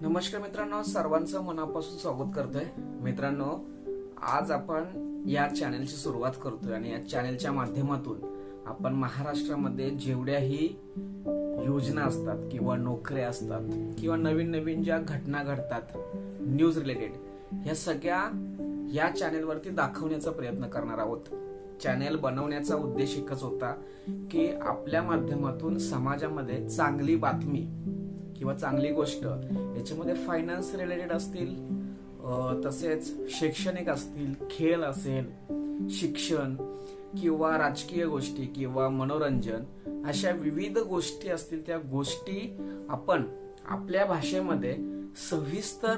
नमस्कार मित्रांनो सर्वांचं मनापासून स्वागत करतोय. मित्रांनो आज आपण या चॅनलची सुरुवात करतोय आणि या चॅनलच्या माध्यमातून आपण महाराष्ट्रामध्ये जेवढ्याही योजना असतात किंवा नोकऱ्या असतात किंवा नवीन नवीन ज्या घटना घडतात न्यूज रिलेटेड ह्या सगळ्या या चॅनेलवरती दाखवण्याचा प्रयत्न करणार आहोत. चॅनेल बनवण्याचा उद्देश एकच होता की आपल्या माध्यमातून समाजामध्ये चांगली बातमी किंवा चांगली गोष्ट. याच्यामध्ये फायनान्स रिलेटेड असतील तसेच शैक्षणिक असतील खेळ असेल शिक्षण किंवा राजकीय गोष्टी किंवा मनोरंजन अशा विविध गोष्टी असतील त्या गोष्टी आपण आपल्या भाषेमध्ये सविस्तर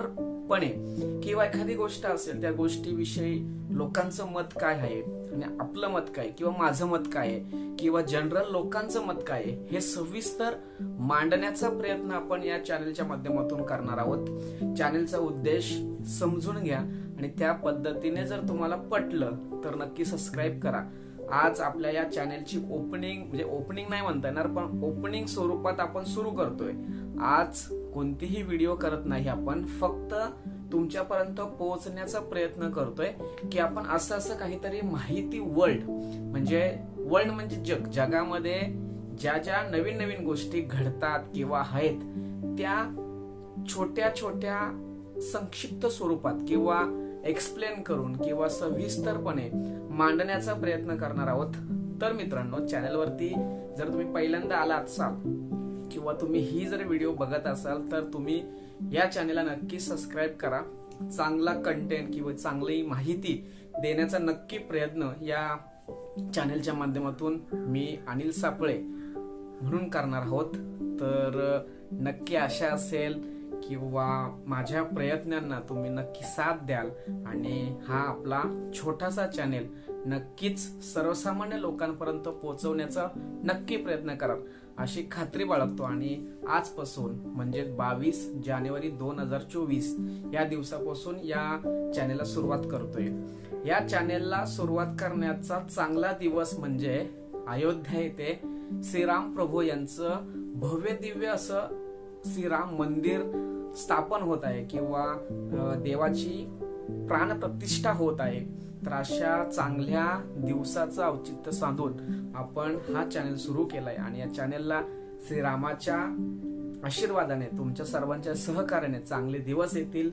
निश्चितपणे किंवा एखादी गोष्ट असेल त्या गोष्टीविषयी लोकांचं मत काय आहे? आणि आपलं मत काय? किंवा माझं मत काय आहे? किंवा जनरल लोकांचं मत काय आहे? हे सविस्तर मांडण्याचा प्रयत्न आपण या चॅनलच्या माध्यमातून करणार आहोत. चॅनलचा उद्देश समजून घ्या आणि त्या पद्धतीने जर तुम्हाला पटलं तर नक्की सबस्क्राईब करा. आज आपल्या या चॅनलची ओपनिंग म्हणजे ओपनिंग नाही म्हणता येणार पण ओपनिंग स्वरूपात आपण सुरू करतोय. आज कोणतीही व्हिडिओ करत नाही आपण फक्त तुमच्यापर्यंत पोहोचण्याचा प्रयत्न करतोय की आपण असं असं काहीतरी माहिती वर्ल्ड म्हणजे वर्ल्ड म्हणजे जग. जगामध्ये ज्या ज्या नवीन नवीन गोष्टी घडतात किंवा आहेत त्या छोट्या छोट्या संक्षिप्त स्वरूपात किंवा एक्सप्लेन करून किंवा सविस्तरपणे मांडण्याचा प्रयत्न करणार आहोत. तर मित्रांनो चॅनलवरती जर तुम्ही पहिल्यांदा आला असाल किंवा तुम्ही ही जर व्हिडिओ बघत असाल तर तुम्ही या चॅनेलला नक्की सबस्क्राईब करा. चांगला कंटेंट किंवा चांगली माहिती देण्याचा नक्की प्रयत्न या चॅनेलच्या माध्यमातून मी अनिल सापळे म्हणून करणार आहोत. तर नक्की आशा असेल किंवा माझ्या प्रयत्नांना तुम्ही नक्की साथ द्याल. आणि हा आपला छोटासा चॅनेल नक्कीच सर्वसामान्य लोकांपर्यंत पोहोचवण्याचा नक्की प्रयत्न कराल. अशी खात्री बाळगतो आणि आजपासून म्हणजे बावीस जानेवारी दोन हजार चोवीस या दिवसापासून या चॅनेलला सुरुवात करतोय. या चॅनेलला सुरुवात करण्याचा चांगला दिवस म्हणजे अयोध्या येथे श्रीराम प्रभू यांचं भव्य दिव्य असं श्रीराम मंदिर स्थापन होत आहे किंवा देवाची देवाची प्राणप्रतिष्ठा होत आहे तर अशा चांगल्या दिवसाचं औचित्य साधून आपण हा चॅनल सुरू केलाय. आणि या चॅनलला श्रीरामाच्या आशीर्वादाने तुमच्या सर्वांच्या सहकार्याने चांगले दिवस येतील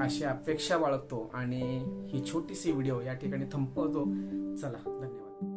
अशी अपेक्षा बाळगतो. आणि ही छोटीशी व्हिडिओ या ठिकाणी थांबवतो. चला धन्यवाद.